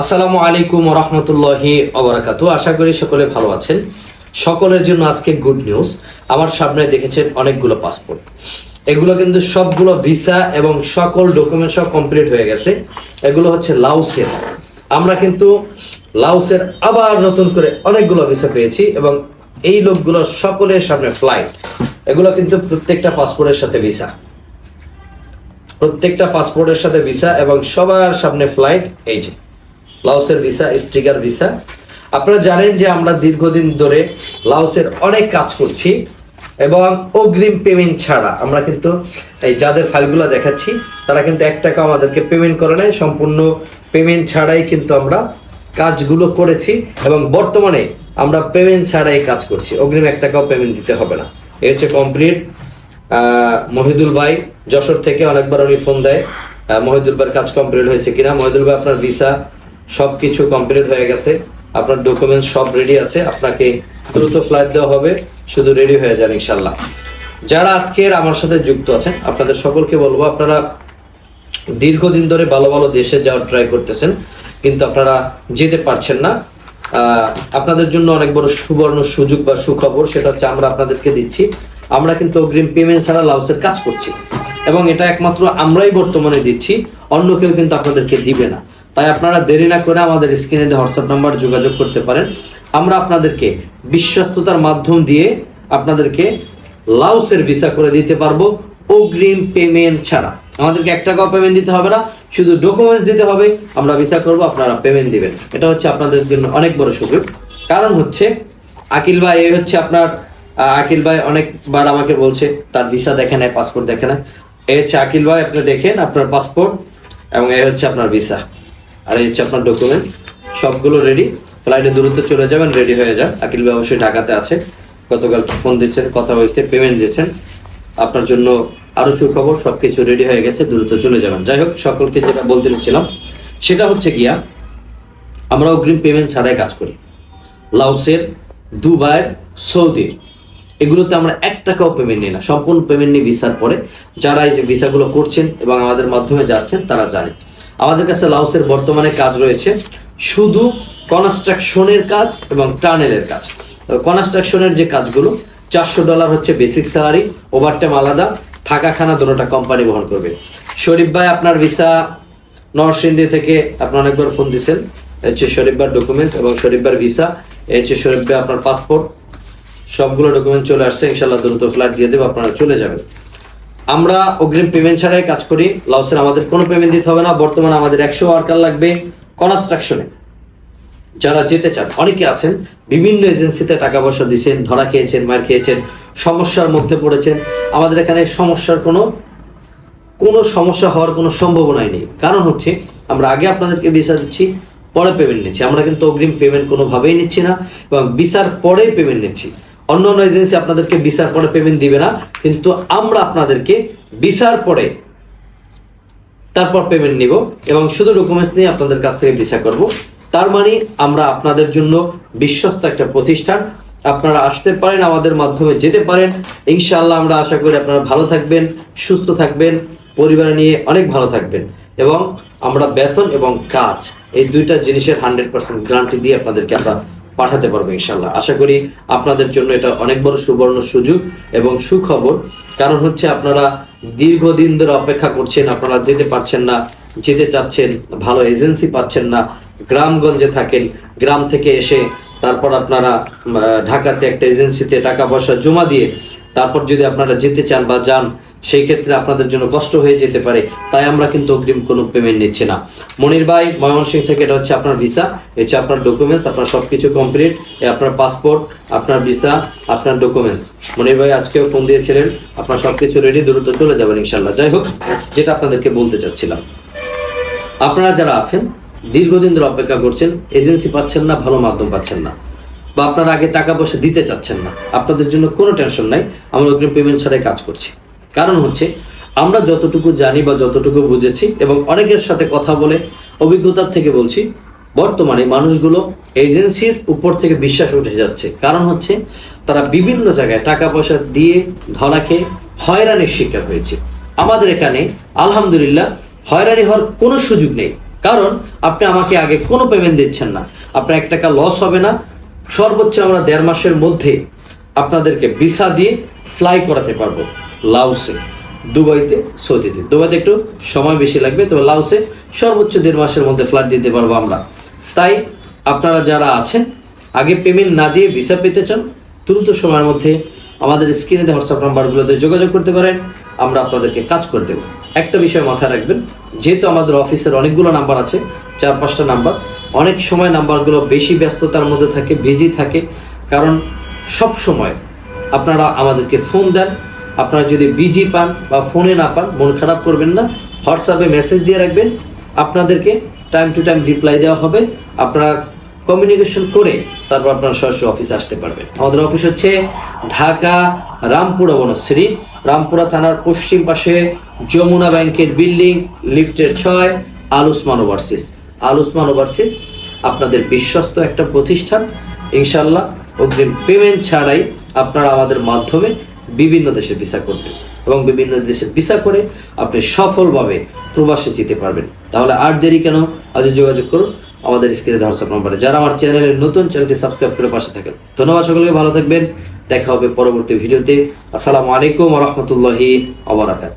আসসালামু আলাইকুম রহমতুল্লাহি অবরাকাতু আশা করি সকলে ভালো আছেন। সকলের জন্য আজকে গুড নিউজ আমার সামনে দেখেছেন অনেকগুলো পাসপোর্ট এগুলো কিন্তু সবগুলো ভিসা এবং সকল ডকুমেন্ট সব কমপ্লিট হয়ে গেছে। এগুলো হচ্ছে লাউসের। আমরা কিন্তু লাউসের আবার নতুন করে অনেকগুলো ভিসা পেয়েছি এবং এই লোকগুলো সকলের সামনে ফ্লাইট এগুলো কিন্তু প্রত্যেকটা পাসপোর্টের সাথে ভিসা প্রত্যেকটা পাসপোর্টের সাথে ভিসা এবং সবার সামনে ফ্লাইট এই যে। লাওসের ভিসা স্টিকার ভিসা। আপনারা জানেন যে আমরা দীর্ঘদিন ধরে লাউসের অনেক কাজ করছি এবং অগ্রিম পেমেন্ট ছাড়া আমরা কিন্তু এই যাদের ফাইলগুলো দেখাচ্ছি, তারা কিন্তু এক টাকা আমাদেরকে পেমেন্ট করে নেয় সম্পূর্ণ পেমেন্ট ছাড়াই কিন্তু আমরা কাজগুলো করেছি এবং বর্তমানে আমরা পেমেন্ট ছাড়াই কাজ করছি। অগ্রিম এক টাকাও পেমেন্ট দিতে হবে না। এই হচ্ছে কমপ্লিট মহিদুল ভাই যশোর থেকে অনেকবার উনি ফোন দেয় মহিদুল ভাইয়ের কাজ কমপ্লিট হয়েছে কিনা? মহিদুল ভাই, আপনার ভিসা সব কিছু কমপ্লিট হয়ে গেছে। আপনার ডকুমেন্ট সব রেডি আছে। আপনাকে দ্রুত ফ্লাইট দেওয়া হবে। শুধু রেডি হয়ে যান ইনশাল্লাহ। যারা আজকের আমার সাথে যুক্ত আছেন, আপনাদের সকলকে বলব, আপনারা দীর্ঘদিন ধরে ভালো ভালো দেশে যাওয়ার ট্রাই করতেছেন, কিন্তু আপনারা যেতে পারছেন না। আপনাদের জন্য অনেক বড় সুবর্ণ সুযোগ বা সুখবর, সেটা হচ্ছে আমরা আপনাদেরকে দিচ্ছি। আমরা কিন্তু অগ্রিম পেমেন্ট ছাড়া লাউসের কাজ করছি। এবং এটা একমাত্র আমরাই বর্তমানে দিচ্ছি, অন্য কেউ কিন্তু আপনাদেরকে দিবে না। তাই আপনারা দেরি না করে আমাদের স্ক্রিনে হোয়াটসঅ্যাপ নাম্বার যোগাযোগ করতে পারেন। আমরা আপনাদেরকে বিশ্বস্ততার মাধ্যম দিয়ে আপনাদেরকে লাউসের ভিসা করে দিতে পারব অগ্রিম পেমেন্ট ছাড়া। আমাদেরকে এক টাকাও পেমেন্ট দিতে হবে না, শুধু ডকুমেন্টস দিতে হবে। আমরা ভিসা করব, আপনারা পেমেন্ট দিবেন। এটা হচ্ছে আপনাদের জন্য অনেক বড় সুযোগ। কারণ হচ্ছে, আকিল ভাই, এই হচ্ছে আপনার আকিল ভাই অনেকবার আমাকে বলছে, তার ভিসা দেখে নেয় পাসপোর্ট দেখে নেয়। এই হচ্ছে আকিল ভাই, আপনি দেখেন আপনার পাসপোর্ট এবং এই হচ্ছে আপনার ভিসা আর এই আপনার ডকুমেন্টস সবগুলো রেডি ফ্লাইটে দ্রুত চলে যাবেন রেডি হয়ে যান আকিল ভাই অবশ্যই ঢাকাতে আছে। গতকাল ফোন দিয়েছেন, কথা হয়েছে পেমেন্ট দিয়েছেন। আপনার জন্য আরও সুখবর, সবকিছু রেডি হয়ে গেছে দ্রুত চলে যাবেন যাই হোক, সকলকে যেটা বলতে চাচ্ছিলাম সেটা হচ্ছে গিয়া, আমরা অগ্রিম পেমেন্ট ছাড়াই কাজ করি। লাউসের দুবাই, সৌদির। এগুলোতে আমরা এক টাকাও পেমেন্ট নিই না। সম্পূর্ণ পেমেন্ট নিই ভিসার পরে। যারা এই যে ভিসাগুলো করছেন এবং আমাদের মাধ্যমে যাচ্ছেন, তারা জানে। আমাদের কাছে লাউসের বর্তমানে কাজ রয়েছে শুধু কনস্ট্রাকশনের কাজ এবং টানেলের কাজ। কনস্ট্রাকশনের যে কাজগুলো, চারশো ডলার হচ্ছে বেসিক স্যালারি, ওভারটাইম আলাদা থাকা খানা দুটোটা কোম্পানি বহন করবে। শরীফ ভাই, আপনার ভিসা নরসিংদী থেকে আপনি অনেকবার ফোন দিয়েছেন। হচ্ছে শরীফবার ডকুমেন্টস এবং শরীফবার ভিসা এই হচ্ছে শরীফ ভাই আপনার পাসপোর্ট সবগুলো ডকুমেন্ট চলে আসছে। ইনশাল্লাহ দ্রুত ফ্লাইট দিয়ে দেবো, আপনারা চলে যাবেন। আমরা অগ্রিম পেমেন্ট ছাড়াই কাজ করি। লাউসের আমাদের কোনো পেমেন্ট দিতে হবে না। বর্তমানে আমাদের একশো ওয়ার্কার লাগবে কনস্ট্রাকশনে যারা যেতে চান, অনেকে আছেন, বিভিন্ন এজেন্সিতে টাকা পয়সা দিয়েছেন ধরা খেয়েছেন, মার খেয়েছেন, সমস্যার মধ্যে পড়েছেন। আমাদের এখানে সমস্যার কোনো কোনো সমস্যা হওয়ার কোনো সম্ভাবনাই নেই। কারণ হচ্ছে, আমরা আগে আপনাদেরকে ভিসা দিচ্ছি, পরে পেমেন্ট নিচ্ছি। আমরা কিন্তু অগ্রিম পেমেন্ট কোনোভাবেই নিচ্ছি না এবং ভিসার পরেই পেমেন্ট নিচ্ছি। অন্য অন্য এজেন্সি আপনাদেরকে ভিসার পরে পেমেন্ট দিবে না, কিন্তু আমরা আপনাদেরকে ভিসার পরে তারপর পেমেন্ট নিব এবং শুধু ডকুমেন্টস নিয়ে আপনাদের কাছ থেকে ভিসা করব। তার মানে আমরা আপনাদের জন্য বিশ্বস্ত একটা প্রতিষ্ঠান। আপনারা আসতে পারেন, আমাদের মাধ্যমে যেতে পারেন। ইনশাআল্লাহ আমরা আশা করি আপনারা ভালো থাকবেন, সুস্থ থাকবেন, পরিবার নিয়ে অনেক ভালো থাকবেন। এবং আমরা বেতন এবং কাজ, এই দুইটা জিনিসের হান্ড্রেড পার্সেন্ট গ্যারান্টি দিয়ে আপনাদেরকে আমরা পাঠাতে পারব ইনশাল্লাহ আশা করি আপনাদের জন্য এটা অনেক বড় সুবর্ণ সুযোগ এবং সুখবর। কারণ হচ্ছে আপনারা দীর্ঘদিন ধরে অপেক্ষা করছেন, আপনারা যেতে পারছেন না, যেতে চাচ্ছেন, ভালো এজেন্সি পাচ্ছেন না, গ্রামগঞ্জে থাকেন, গ্রাম থেকে এসে তারপর আপনারা ঢাকাতে একটা এজেন্সিতে টাকা পয়সা জমা দিয়ে তারপর যদি আপনারা যেতে চান বা যান, সেই ক্ষেত্রে আপনাদের জন্য কষ্ট হয়ে যেতে পারে। তাই আমরা কিন্তু অগ্রিম কোনো পেমেন্ট নিচ্ছি না। মনির ভাই ময়মনসিংহ থেকে এটা হচ্ছে আপনার ভিসা হচ্ছে আপনার ডকুমেন্টস আপনার সব কিছু কমপ্লিট আপনার পাসপোর্ট আপনার ভিসা আপনার ডকুমেন্টস মনির ভাই, আজকেও ফোন দিয়েছিলেন। আপনার সব কিছু রেডি দ্রুত চলে যাবেন ইনশাল্লাহ যাই হোক, যেটা আপনাদেরকে বলতে চাচ্ছিলাম। আপনারা যারা আছেন, দীর্ঘদিন ধরে অপেক্ষা করছেন এজেন্সি পাচ্ছেন না, ভালো মাধ্যম পাচ্ছেন না। বা আপনারা আগে টাকা পয়সা দিতে চাচ্ছেন না। আপনাদের জন্য কোনো টেনশন নাই, আমরা অগ্রিম পেমেন্ট ছাড়াই কাজ করছি। কারণ হচ্ছে, আমরা যতটুকু জানি বা যতটুকু বুঝেছি এবং অনেকের সাথে কথা বলে অভিজ্ঞতার থেকে বলছি, বর্তমানে মানুষগুলো এজেন্সির উপর থেকে বিশ্বাস উঠে যাচ্ছে। কারণ হচ্ছে, তারা বিভিন্ন জায়গায় টাকা পয়সা দিয়ে ধরা খেয়ে হয়রানির শিকার হয়েছে। আমাদের এখানে, আলহামদুলিল্লাহ, হয়রানি হওয়ার কোনো সুযোগ নেই। কারণ আপনি আমাকে আগে কোনো পেমেন্ট দিচ্ছেন না। আপনার এক টাকা লস হবে না সর্বোচ্চ আমরা দেড় মাসের মধ্যে আপনাদেরকে ভিসা দিয়ে ফ্লাই করাতে পারব লাউসে দুবাইতে, সৌদিতে। দুবাইতে একটু সময় বেশি লাগবে, তবে লাউসে সর্বোচ্চ দেড় মাসের মধ্যে ফ্লাইট দিতে পারব আমরা। তাই আপনারা যারা আছেন, আগে পেমেন্ট না দিয়ে ভিসা পেতে চান, দ্রুত সময়ের মধ্যে আমাদের স্ক্রিনে হোয়াটসঅ্যাপ নাম্বারগুলোতে যোগাযোগ করতে পারেন, আমরা আপনাদেরকে কাজ করে দেবো। একটা বিষয় মাথায় রাখবেন, যেহেতু আমাদের অফিসের অনেকগুলো নাম্বার আছে, চার পাঁচটা নাম্বার অনেক সময় নাম্বারগুলো বেশি ব্যস্ততার মধ্যে থাকে, বিজি থাকে। কারণ সব সময় আপনারা আমাদেরকে ফোন দেন। আপনারা যদি বিজি পান বা ফোনে না পান, মন খারাপ করবেন না। হোয়াটসঅ্যাপে মেসেজ দিয়ে রাখবেন। আপনাদেরকে টাইম টু টাইম রিপ্লাই দেওয়া হবে। আপনারা কমিউনিকেশন করে তারপর আপনারা সরাসরি অফিসে আসতে পারবেন। আমাদের অফিস হচ্ছে ঢাকা রামপুরা বনশ্রী। রামপুরা থানার পশ্চিম পাশে যমুনা ব্যাংকের বিল্ডিং, লিফটের ছয় আলুসমান ওভারসিস আলুসমান ওভারসিস আপনাদের বিশ্বস্ত একটা প্রতিষ্ঠান। ইনশাল্লাহ অগ্রিম পেমেন্ট ছাড়াই আপনারা আমাদের মাধ্যমে বিভিন্ন দেশে ভিসা করবেন এবং বিভিন্ন দেশে ভিসা করে আপনি সফলভাবে প্রবাসে যেতে পারবেন। তাহলে আর দেরি কেন? আজ যোগাযোগ করুন আমাদের স্ক্রিনে হোয়াটসঅ্যাপ নম্বরে। যারা আমার চ্যানেলের নতুন, চ্যানেলটি সাবস্ক্রাইব করে পাশে থাকেন। ধন্যবাদ সকলকে, ভালো থাকবেন। দেখা হবে পরবর্তী ভিডিওতে। আসসালামু আলাইকুম রহমতুল্লাহি আবরাকাত